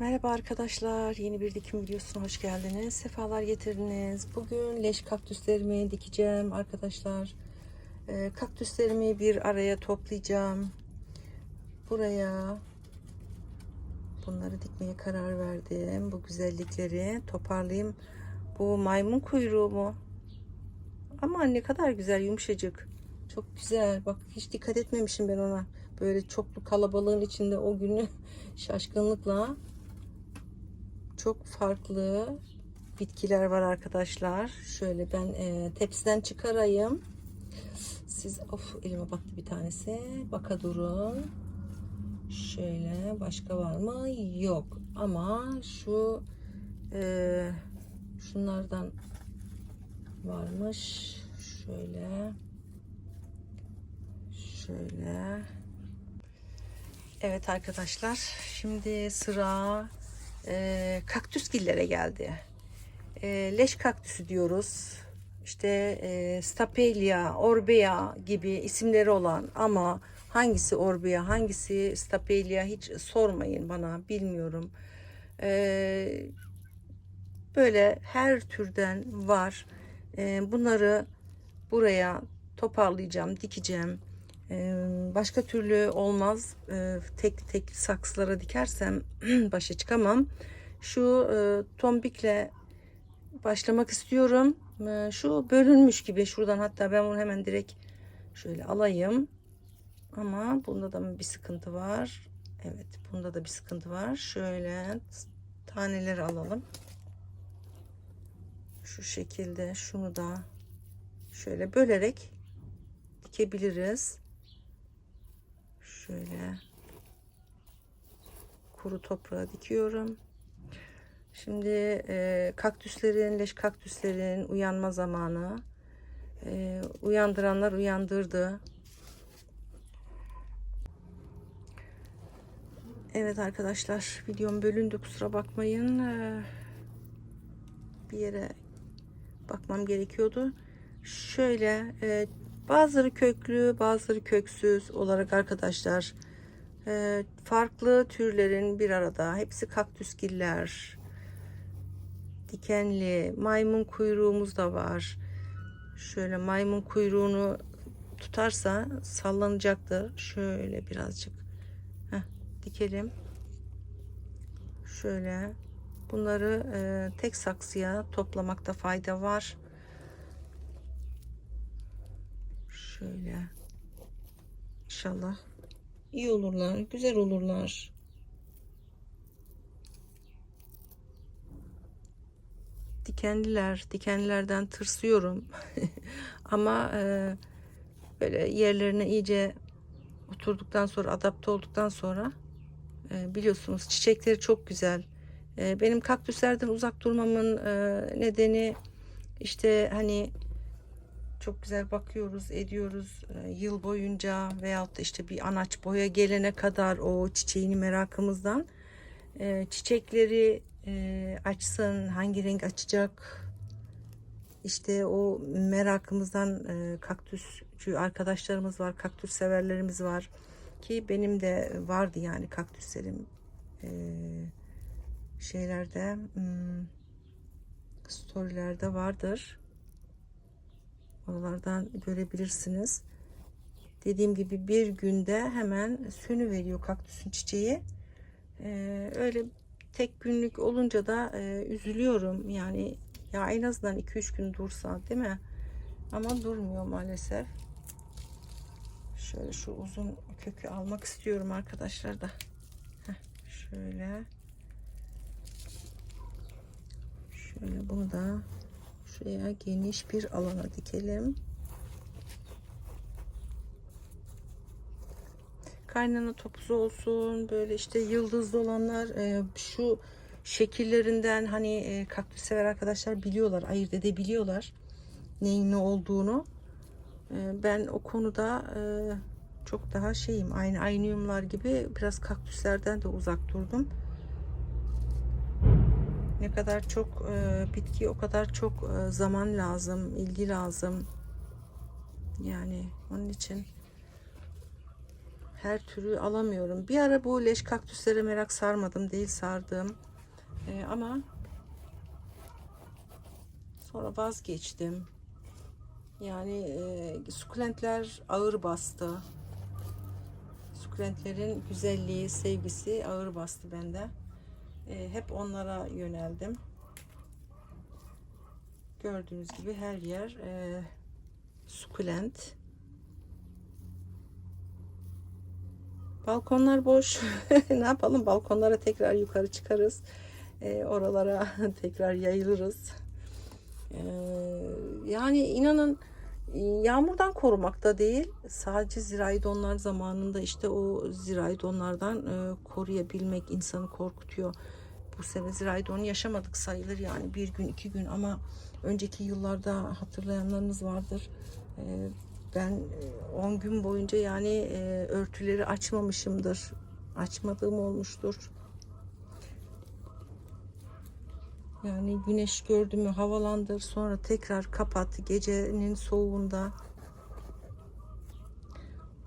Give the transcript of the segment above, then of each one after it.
Merhaba arkadaşlar. Yeni bir dikim videosuna hoş geldiniz. Sefalar getirdiniz. Bugün leş kaktüslerimi dikeceğim arkadaşlar. Ee, kaktüslerimi bir araya toplayacağım. Buraya bunları dikmeye karar verdim. Bu güzellikleri toparlayayım. Bu maymun kuyruğu mu? Ama ne kadar güzel yumuşacık. Çok güzel. Bak hiç dikkat etmemişim ben ona. Böyle çoklu kalabalığın içinde o günü şaşkınlıkla çok farklı bitkiler var arkadaşlar. Şöyle ben e, tepsiden çıkarayım. Siz of elime baktı bir tanesi. Baka durun. Şöyle başka var mı? Yok. Ama şu e, şunlardan varmış. Şöyle şöyle Evet arkadaşlar şimdi sıra e, kaktüsgillere geldi. E, leş kaktüsü diyoruz. İşte e, Stapelia, Orbea gibi isimleri olan ama hangisi Orbea, hangisi Stapelia hiç sormayın bana bilmiyorum. E, böyle her türden var. E, bunları buraya toparlayacağım, dikeceğim. Başka türlü olmaz. Tek tek saksılara dikersem başa çıkamam. Şu tombikle başlamak istiyorum. Şu bölünmüş gibi şuradan hatta ben bunu hemen direkt şöyle alayım. Ama bunda da bir sıkıntı var. Evet bunda da bir sıkıntı var. Şöyle taneleri alalım. Şu şekilde şunu da şöyle bölerek dikebiliriz. Şöyle kuru toprağa dikiyorum. Şimdi e, kaktüslerin, leş kaktüslerin uyanma zamanı. E, uyandıranlar uyandırdı. Evet arkadaşlar videom bölündü kusura bakmayın. E, bir yere bakmam gerekiyordu. Şöyle e, bazıları köklü, bazıları köksüz olarak arkadaşlar e, farklı türlerin bir arada. Hepsi kaktüsgiller, dikenli, maymun kuyruğumuz da var. Şöyle maymun kuyruğunu tutarsa sallanacaktır. Şöyle birazcık Heh, dikelim. Şöyle bunları e, tek saksıya toplamakta fayda var. Şöyle. İnşallah iyi olurlar, güzel olurlar. Dikenliler, dikenlilerden tırsıyorum. Ama e, böyle yerlerine iyice oturduktan sonra, adapte olduktan sonra e, biliyorsunuz çiçekleri çok güzel. E, benim kaktüslerden uzak durmamın e, nedeni işte hani çok güzel bakıyoruz, ediyoruz. E, yıl boyunca veyahut da işte bir anaç boya gelene kadar o çiçeğini merakımızdan. E, çiçekleri e, açsın, hangi renk açacak? İşte o merakımızdan e, kaktüsçü arkadaşlarımız var, kaktüs severlerimiz var. Ki benim de vardı yani kaktüslerim e, şeylerde hmm, storylerde vardır. Oralardan görebilirsiniz. Dediğim gibi bir günde hemen sönü veriyor kaktüsün çiçeği. Ee, öyle tek günlük olunca da e, üzülüyorum. Yani ya en azından 2-3 gün dursa değil mi? Ama durmuyor maalesef. Şöyle şu uzun kökü almak istiyorum arkadaşlar da. Heh, şöyle. Şöyle bunu da şuraya geniş bir alana dikelim. Kaynana topuzu olsun böyle işte yıldızlı olanlar e, şu şekillerinden hani e, kaktüs sever arkadaşlar biliyorlar ayırt edebiliyorlar neyin ne olduğunu. E, ben o konuda çok daha şeyim aynı aynıyumlar gibi biraz kaktüslerden de uzak durdum ne kadar çok e, bitki o kadar çok e, zaman lazım, ilgi lazım. Yani onun için her türü alamıyorum. Bir ara bu leş kaktüslere merak sarmadım değil sardım. Ee, ama sonra vazgeçtim. Yani e, sukulentler ağır bastı. Sukulentlerin güzelliği, sevgisi ağır bastı bende. E, hep onlara yöneldim. Gördüğünüz gibi her yer e, sukulent. Balkonlar boş. ne yapalım? Balkonlara tekrar yukarı çıkarız. E, oralara tekrar yayılırız. E, yani inanın yağmurdan korumak da değil. Sadece zirai donlar zamanında işte o zirai donlardan e, koruyabilmek insanı korkutuyor. Bu sene zirai don yaşamadık sayılır yani bir gün iki gün ama önceki yıllarda hatırlayanlarınız vardır. E, ben 10 gün boyunca yani e, örtüleri açmamışımdır. Açmadığım olmuştur. Yani güneş gördü mü havalandır sonra tekrar kapat gecenin soğuğunda.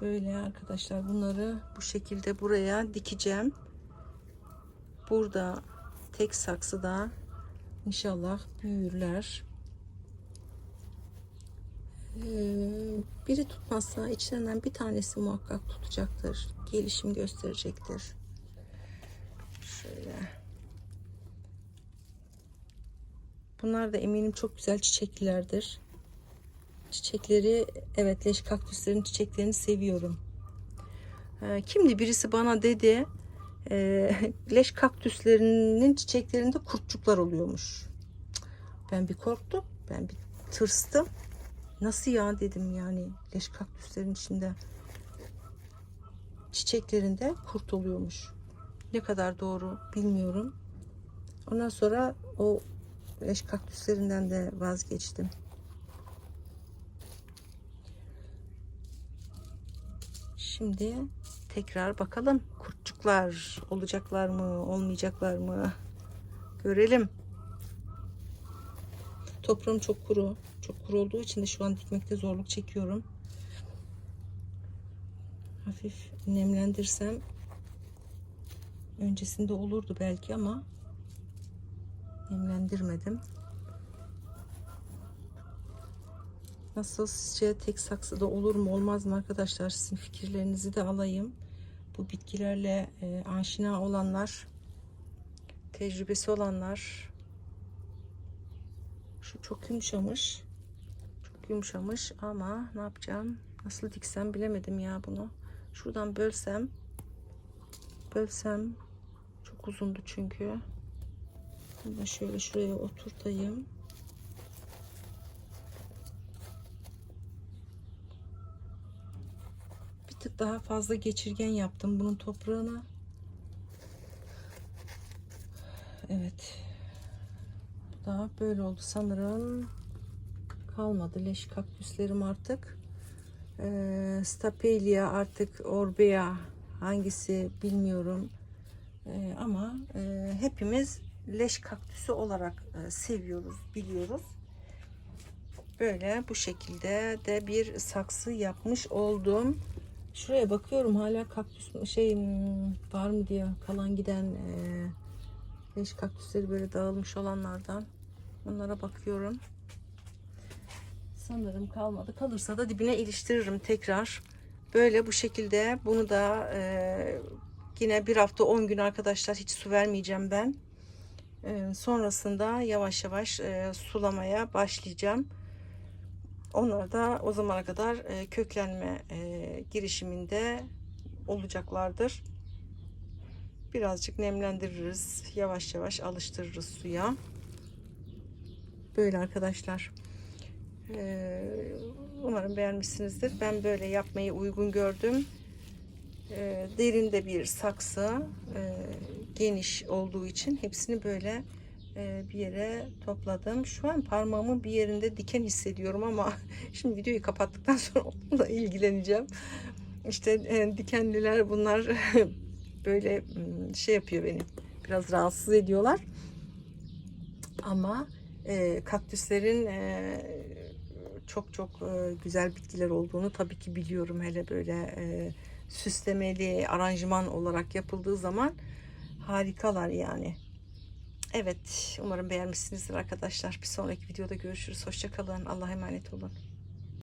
Böyle arkadaşlar bunları bu şekilde buraya dikeceğim. Burada tek saksıda inşallah büyürler. Ee, biri tutmazsa içlerinden bir tanesi muhakkak tutacaktır. Gelişim gösterecektir. Şöyle. Bunlar da eminim çok güzel çiçeklilerdir. Çiçekleri evet leş kaktüslerin çiçeklerini seviyorum. Ee, Kimdi birisi bana dedi e, leş kaktüslerinin çiçeklerinde kurtçuklar oluyormuş. Ben bir korktum. Ben bir tırstım. Nasıl ya dedim yani leş kaktüslerin içinde çiçeklerinde kurt oluyormuş. Ne kadar doğru bilmiyorum. Ondan sonra o leş kaktüslerinden de vazgeçtim. Şimdi tekrar bakalım kurtçuklar olacaklar mı olmayacaklar mı görelim. Toprağım çok kuru. Çok kuru olduğu için de şu an dikmekte zorluk çekiyorum. Hafif nemlendirsem öncesinde olurdu belki ama nemlendirmedim. Nasıl sizce tek saksıda olur mu olmaz mı arkadaşlar? Sizin fikirlerinizi de alayım. Bu bitkilerle e, aşina olanlar, tecrübesi olanlar. Şu çok yumuşamış. Çok yumuşamış ama ne yapacağım? Nasıl diksem bilemedim ya bunu. Şuradan bölsem bölsem çok uzundu çünkü. Bunu da şöyle şuraya oturtayım. Bir tık daha fazla geçirgen yaptım bunun toprağına. Evet. Bu da böyle oldu sanırım. Kalmadı leş kaktüslerim artık. Ee, Stapelia artık Orbea hangisi bilmiyorum. Ee, ama e, hepimiz leş kaktüsü olarak e, seviyoruz, biliyoruz. Böyle bu şekilde de bir saksı yapmış oldum. Şuraya bakıyorum hala kaktüs şey hmm, var mı diye kalan giden e, leş kaktüsleri böyle dağılmış olanlardan. Onlara bakıyorum. Sanırım kalmadı. Kalırsa da dibine iliştiririm tekrar. Böyle bu şekilde bunu da e, yine bir hafta 10 gün arkadaşlar hiç su vermeyeceğim ben. Ee, sonrasında yavaş yavaş e, sulamaya başlayacağım. Onlar da o zamana kadar e, köklenme e, girişiminde olacaklardır. Birazcık nemlendiririz. Yavaş yavaş alıştırırız suya. Böyle arkadaşlar. Ee, umarım beğenmişsinizdir. Ben böyle yapmayı uygun gördüm. Ee, derinde bir saksı. Geniş olduğu için hepsini böyle e, bir yere topladım. Şu an parmağımın bir yerinde diken hissediyorum ama şimdi videoyu kapattıktan sonra onunla ilgileneceğim. İşte e, dikenliler bunlar böyle şey yapıyor beni. Biraz rahatsız ediyorlar. Ama e, kaktüslerin çok çok güzel bitkiler olduğunu tabii ki biliyorum. Hele böyle süslemeli aranjman olarak yapıldığı zaman harikalar yani. Evet, umarım beğenmişsinizdir arkadaşlar. Bir sonraki videoda görüşürüz. Hoşçakalın. Allah'a emanet olun.